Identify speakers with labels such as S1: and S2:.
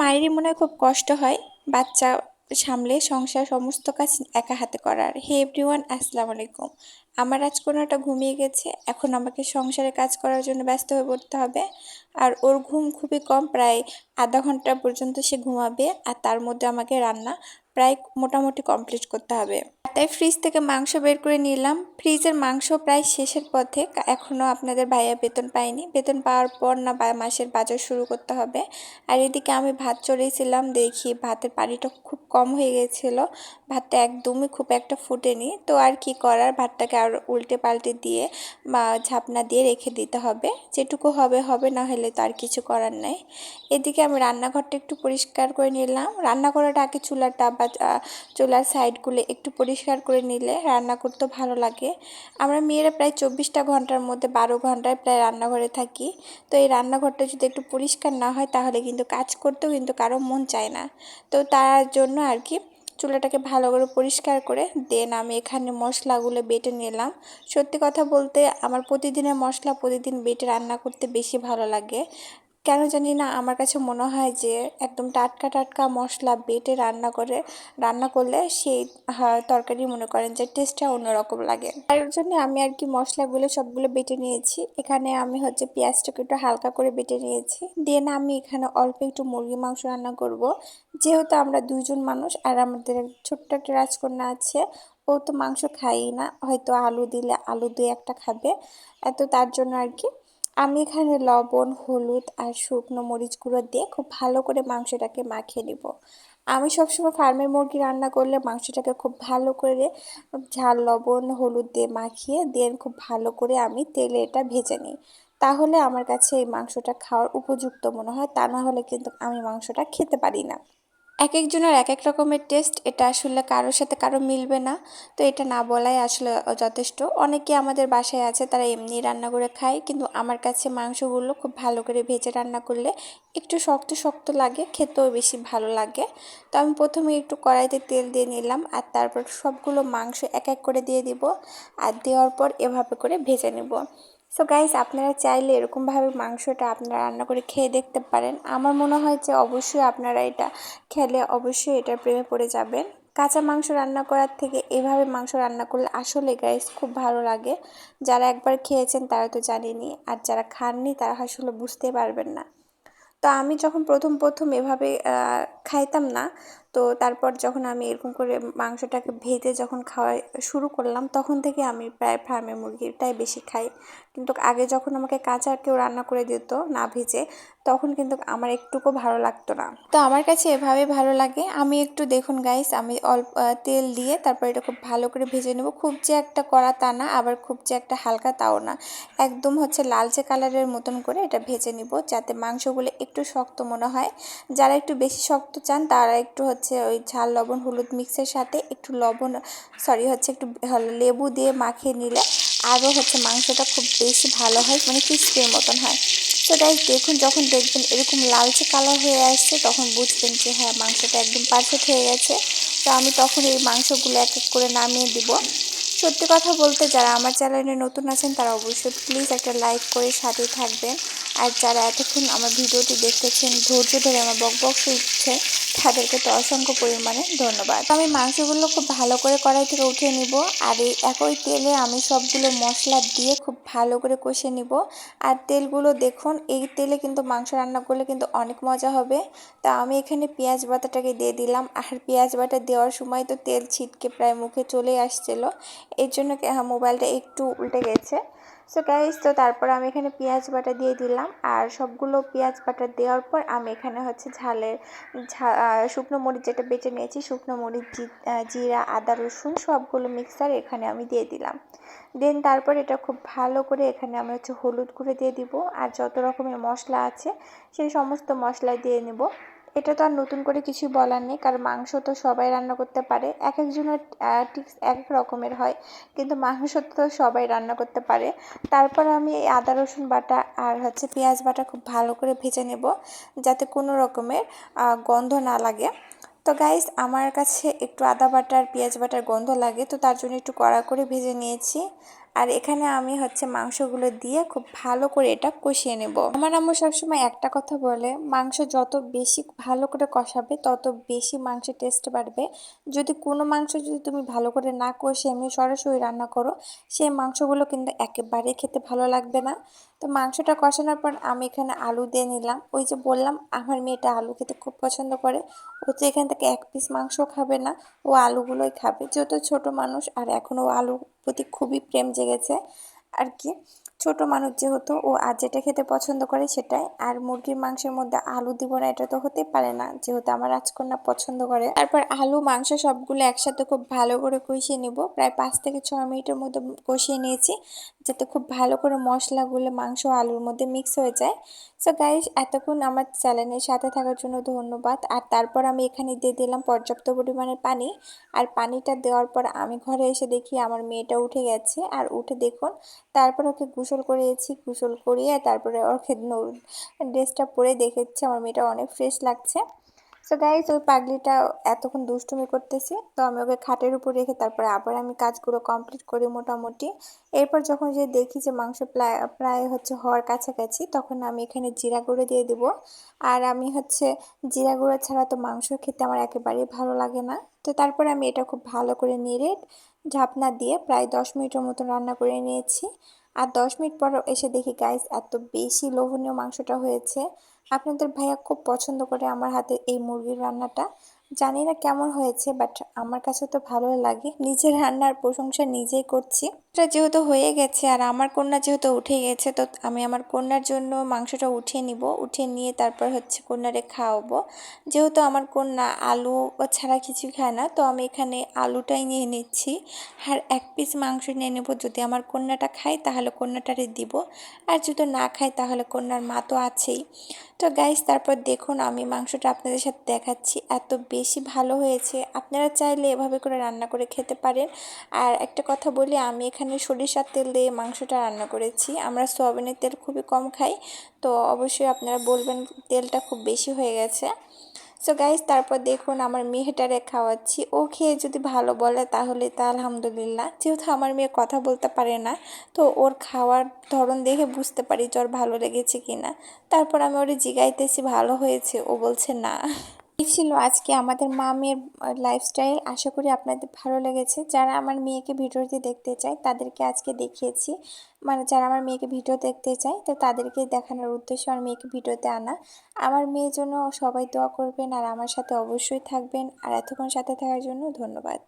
S1: মায়েরই মনে হয় খুব কষ্ট হয় বাচ্চা সামলে সংসার সমস্ত কাজ একা হাতে করার। হে এভরিওয়ান আসসালামু আলাইকুম। আমার আজ কোনোটা ঘুমিয়ে গেছে। এখন আমাকে সংসারে কাজ করার জন্য ব্যস্ত হয়ে পড়তে হবে। আর ওর ঘুম খুবই কম, প্রায় আধা ঘণ্টা পর্যন্ত সে ঘুমাবে। আর তার মধ্যে আমাকে রান্না প্রায় মোটামুটি কমপ্লিট করতে হবে। তাই ফ্রিজ থেকে মাংস বের করে নিলাম। ফ্রিজের মাংস প্রায় শেষের পথে। এখনও আপনাদের ভাইয়া বেতন পায়নি। বেতন পাওয়ার পর না মাসের বাজার শুরু করতে হবে। আর এদিকে আমি ভাত চড়িয়েছিলাম দেখি ভাতের পানিটা খুব কম হয়ে গেছিল। ভাতটা একদমই খুব একটা ফুটেনি। তো আর কি করার? ভাতটাকে আর উল্টে পাল্টে দিয়ে বা ঝাপনা দিয়ে রেখে দিতে হবে। যেটুকু হবে হবে, না হলে তো আর কিছু করার নাই। এদিকে আমি রান্নাঘরটা একটু পরিষ্কার করে নিলাম। রান্না করাটা আগে চুলাটা বা চুলার সাইডগুলো একটু পরিষ্কার করে নিলে রান্না করতে ভালো লাগে। আমরা মেয়েরা প্রায় চব্বিশটা ঘণ্টার মধ্যে বারো ঘন্টায় প্রায় রান্নাঘরে থাকি। তো এই রান্নাঘরটা যদি একটু পরিষ্কার না হয়, তাহলে কিন্তু কাজ করতেও কিন্তু কারও মন চায় না। তো তার জন্য আর কি চুলাটাকে ভালো করে পরিষ্কার করে দেন আমি এখানে মশলাগুলো বেটে নিলাম। সত্যি কথা বলতে আমার প্রতিদিনের মশলা প্রতিদিন বেটে রান্না করতে বেশি ভালো লাগে। কেন জানি না, আমার কাছে মনে হয় যে একদম টাটকা টাটকা মশলা বেটে রান্না করে, রান্না করলে সেই তরকারি মনে করেন যে টেস্টটা অন্যরকম লাগে। তার জন্য আমি আর কি মশলাগুলো সবগুলো বেটে নিয়েছি। এখানে আমি হচ্ছে পেঁয়াজটাকে একটু হালকা করে বেটে নিয়েছি। দেন আমি এখানে অল্প একটু মুরগি মাংস রান্না করব। যেহেতু আমরা দুইজন মানুষ আর আমাদের ছোট্ট একটা রাজকন্যা আছে, ও তো মাংস খাই না, হয়তো আলু দিলে আলু দিয়ে একটা খাবে। এত তার জন্য আর কি আমি এখানে লবণ, হলুদ আর শুকনো মরিচ গুঁড়ো দিয়ে খুব ভালো করে মাংসটাকে মাখিয়ে নিব। আমি সবসময় ফার্মের মুরগি রান্না করলে মাংসটাকে খুব ভালো করে ঝাল, লবণ, হলুদ দিয়ে মাখিয়ে দিয়ে খুব ভালো করে আমি তেলে এটা ভেজে নিই। তাহলে আমার কাছে এই মাংসটা খাওয়ার উপযুক্ত মনে হয়, তা না হলে কিন্তু আমি মাংসটা খেতে পারি না। এক একজনের এক এক রকমের টেস্ট এটা আসলে কারোর সাথে কারও মিলবে না। তো এটা না বলাই আসলে যথেষ্ট। অনেকে আমাদের বাসায় আছে, তারা এমনি রান্না করে খায়, কিন্তু আমার কাছে মাংসগুলো খুব ভালো করে ভেজে রান্না করলে একটু শক্ত শক্ত লাগে, খেতেও বেশি ভালো লাগে। তো আমি প্রথমে একটু কড়াইতে তেল দিয়ে নিলাম, আর তারপর সবগুলো মাংস এক এক করে দিয়ে দিব, আর দেওয়ার পর এভাবে করে ভেজে নেব। সো গাইস আপনারা চাইলে এরকমভাবে মাংসটা আপনারা রান্না করে খেয়ে দেখতে পারেন। আমার মনে হয় যে অবশ্যই আপনারা এটা খেলে অবশ্যই এটা প্রেমে পড়ে যাবেন। কাঁচা মাংস রান্না করার থেকে এভাবে মাংস রান্না করলে আসলে গাইস খুব ভালো লাগে। যারা একবার খেয়েছেন তারা তো জানেনি আর যারা খাননি তারা আসলে বুঝতে পারবেন না। তো আমি যখন প্রথম প্রথম এভাবে খাইতাম না, তো তারপর যখন আমি এরকম করে মাংসটাকে ভেজে যখন খাওয়া শুরু করলাম, তখন থেকে আমি প্রায় ফার্মের মুরগিটাই বেশি খাই। কিন্তু আগে যখন আমাকে কাঁচা কেউ রান্না করে দিত না ভেজে তখন কিন্তু আমার একটুকু ভালো লাগতো না। তো আমার কাছে এভাবে ভালো লাগে। আমি একটু দেখুন গাইস আমি অল্প তেল দিয়ে তারপর এটা খুব ভালো করে ভেজে নেব। খুব যে একটা কড়া তা না, আবার খুব যে একটা হালকা তাও না। একদম হচ্ছে লালচে কালারের মতন করে এটা ভেজে নিব যাতে মাংসগুলো একটু শক্ত মনে হয়। যারা একটু বেশি শক্ত চান, তারা একটু হচ্ছে ওই ঝাল, লবণ, হলুদ মিক্সের সাথে একটু লবণ সরি হচ্ছে একটু লেবু দিয়ে মাখিয়ে নিলে আরও হচ্ছে মাংসটা খুব বেশি ভালো হয় মানে ক্রিস্পির মতন হয়। তো গাইজ দেখুন, যখন দেখবেন এরকম লালচে কালার হয়ে আসছে, তখন বুঝবেন যে হ্যাঁ মাংসটা একদম পারফেক্ট হয়ে গেছে। তো আমি তখন এই মাংসগুলো এক এক করে নামিয়ে দিব। সত্যি কথা বলতে যারা আমার চ্যানেলে নতুন আছেন, তারা অবশ্যই প্লিজ একটা লাইক করে সাথে থাকবেন। আর যারা এতক্ষণ আমার ভিডিওটি দেখতেছেন, ধৈর্য ধরে আমার বক বক শুনছে তাদেরকে তো অসংখ্য পরিমাণে ধন্যবাদ। আমি মাংসগুলো খুব ভালো করে কড়াই থেকে উঠিয়ে নিব আর এই একই তেলে আমি সবগুলো মশলা দিয়ে খুব ভালো করে কষে নিব। আর তেলগুলো দেখুন, এই তেলে কিন্তু মাংস রান্না করলে কিন্তু অনেক মজা হবে। তা আমি এখানে পেঁয়াজ বাটাটাকে দিয়ে দিলাম। আর পেঁয়াজ বাটা দেওয়ার সময় তো তেল ছিটকে প্রায় মুখে চলে আসছিল। এর জন্য মোবাইলটা একটু উল্টে গেছে। সো গাইস তো তারপর আমি এখানে পেঁয়াজ বাটা দিয়ে দিলাম। আর সবগুলো পেঁয়াজ বাটা দেওয়ার পর আমি এখানে হচ্ছে ঝালের ঝা শুকনো মরিচ যেটা বেটে নিয়েছি, শুকনো মরিচ জিরা, আদা, রসুন সবগুলো মিক্সার এখানে আমি দিয়ে দিলাম। দেন তারপর এটা খুব ভালো করে এখানে আমি হচ্ছে হলুদ গুঁড়ো দিয়ে দিব। আর যত রকমের মশলা আছে, সেই সমস্ত মশলা দিয়ে নেব। এটা তো আর নতুন করে কিছু বলার নেই, কারণ মাংস তো সবাই রান্না করতে পারে। এক একজনের টিক্স এক এক রকমের হয়, কিন্তু মাংস তো সবাই রান্না করতে পারে। তারপর আমি এই আদা, রসুন বাটা আর হচ্ছে পেঁয়াজ বাটা খুব ভালো করে ভেজে নেব, যাতে কোনো রকমের গন্ধ না লাগে। তো গাইস আমার কাছে একটু আদা বাটার পেঁয়াজ বাটার গন্ধ লাগে, তো তার জন্য একটু কড়া করে ভেজে নিয়েছি। আর এখানে আমি হচ্ছে মাংসগুলো দিয়ে খুব ভালো করে এটা কষিয়ে নেব। আমার আম্মু সবসময় একটা কথা বলে, মাংস যত বেশি ভালো করে কষাবে, তত বেশি মাংস টেস্ট বাড়বে। যদি কোনো মাংস যদি তুমি ভালো করে না কষে, এমনি সরাসরি রান্না করো, সেই মাংসগুলো কিন্তু একেবারে খেতে ভালো লাগবে না। তো মাংসটা কষানোর পর আমি এখানে আলু দিয়ে নিলাম। ওই যে বললাম, আমার মেয়েটা আলু খেতে খুব পছন্দ করে। ও তো এখান থেকে এক পিস মাংস খাবে না, ও আলুগুলোই খাবে। যেহেতু ছোট মানুষ, আর এখনও আলুর প্রতি খুবই প্রেম জেগেছে আর কি। ছোট মানুষ যেহেতু, ও আর যেটা খেতে পছন্দ করে সেটাই। আর মুরগির মাংসের মধ্যে আলু দিব না, এটা তো হতেই পারে না। যেহেতু আমার রাজকন্যা পছন্দ করে। তারপর আলু, মাংস সবগুলো একসাথে খুব ভালো করে কষিয়ে নিব। প্রায় পাঁচ থেকে ছয় মিনিটের মধ্যে কষিয়ে নিয়েছি। যাতে খুব ভালো করে মশলাগুলো, মাংস আলুর মধ্যে মিক্স হয়ে যায়। সো গাইস এতক্ষণ আমার চ্যানেলের সাথে থাকার জন্য ধন্যবাদ। আর তারপর আমি এখানে দিয়ে দিলাম পর্যাপ্ত পরিমাণে পানি। আর পানিটা দেওয়ার পর আমি ঘরে এসে দেখি আমার মেয়েটা উঠে গেছে। আর উঠে দেখুন, তারপর ওকে গোসল করিয়েছি, গোসল করিয়ে তারপরে ওকে ড্রেসটা পরে দেখেছি। আমার মেয়েটা অনেক ফ্রেশ লাগছে। সো গাইজ ওই পাগলিটা এতক্ষণ দুষ্টুমি করতেছে, তো আমি ওকে খাটের উপর রেখে তারপরে আবার আমি কাজগুলো কমপ্লিট করি মোটামুটি। এরপর যখন যে দেখি যে মাংস প্রায় প্রায় হচ্ছে হওয়ার কাছাকাছি, তখন আমি এখানে জিরা গুঁড়ো দিয়ে দেব। আর আমি হচ্ছে জিরা গুঁড়ো ছাড়া তো মাংস খেতে আমার একেবারেই ভালো লাগে না। তো তারপরে আমি এটা খুব ভালো করে নেড়ে ঝাপনা দিয়ে প্রায় দশ মিনিটের মতো রান্না করে নিয়েছি। আর দশ মিনিট পর এসে দেখি গাইস এত বেশি লোভনীয় মাংসটা হয়েছে। আপনাদের ভাইয়া খুব পছন্দ করে আমার হাতে এই মুরগির রান্নাটা। জানি না কেমন হয়েছে বাট আমার কাছে তো ভালো লাগে। নিজের রান্নার প্রশংসা নিজেই করছি। এটা যেহেতু হয়ে গেছে আর আমার কন্যা যেহেতু উঠে গেছে, তো আমি আমার কন্যার জন্য মাংসটা উঠিয়ে নিব। উঠিয়ে নিয়ে তারপর হচ্ছে কন্যারে খাওয়াবো। যেহেতু আমার কন্যা আলু ছাড়া কিছু খায় না, তো আমি এখানে আলুটাই নিয়ে নিচ্ছি। আর এক পিস মাংস নিয়ে নেব। যদি আমার কন্যাটা খায়, তাহলে কন্যাটারে দিব। আর যদি না খায়, তাহলে কন্যার মা তো আছেই। তো গাইস তারপর দেখুন, আমি মাংসটা আপনাদের সাথে দেখাচ্ছি। এত বেশি ভালো হয়েছে। আপনারা চাইলে এভাবে করে রান্না করে খেতে পারেন। আর একটা কথা বলি, আমি এখানে সরিষার তেল দিয়ে মাংসটা রান্না করেছি। আমরা সোয়াবিনের তেল খুবই কম খাই, তো অবশ্যই আপনারা বলবেন তেলটা খুব বেশি হয়ে গেছে। সো গাইজ তারপর দেখুন আমার মেয়েটারে খাওয়াচ্ছি। ও খেয়ে যদি ভালো বলে তাহলে তা আলহামদুলিল্লাহ। যেহেতু আমার মেয়ে কথা বলতে পারে না, তো ওর খাওয়ার ধরন দেখে বুঝতে পারি যে ওর ভালো লেগেছে কি না তারপর আমি ওরে জিগাইতেছি, ভালো হয়েছে। ও বলছে না। এই ছিল আজকে আমাদের মা মেয়ের লাইফস্টাইল আশা করি আপনাদের ভালো লেগেছে। যারা আমার মেয়েকে ভিডিওটি দেখতে চায়, তাদেরকে আজকে দেখিয়েছি। মানে যারা আমার মেয়েকে ভিডিও দেখতে চায়, তো তাদেরকে দেখানোর উদ্দেশ্য আমার মেয়েকে ভিডিওতে আনা। আমার মেয়ের জন্য সবাই দোয়া করবেন, আর আমার সাথে অবশ্যই থাকবেন। আর এতক্ষণ সাথে থাকার জন্য ধন্যবাদ।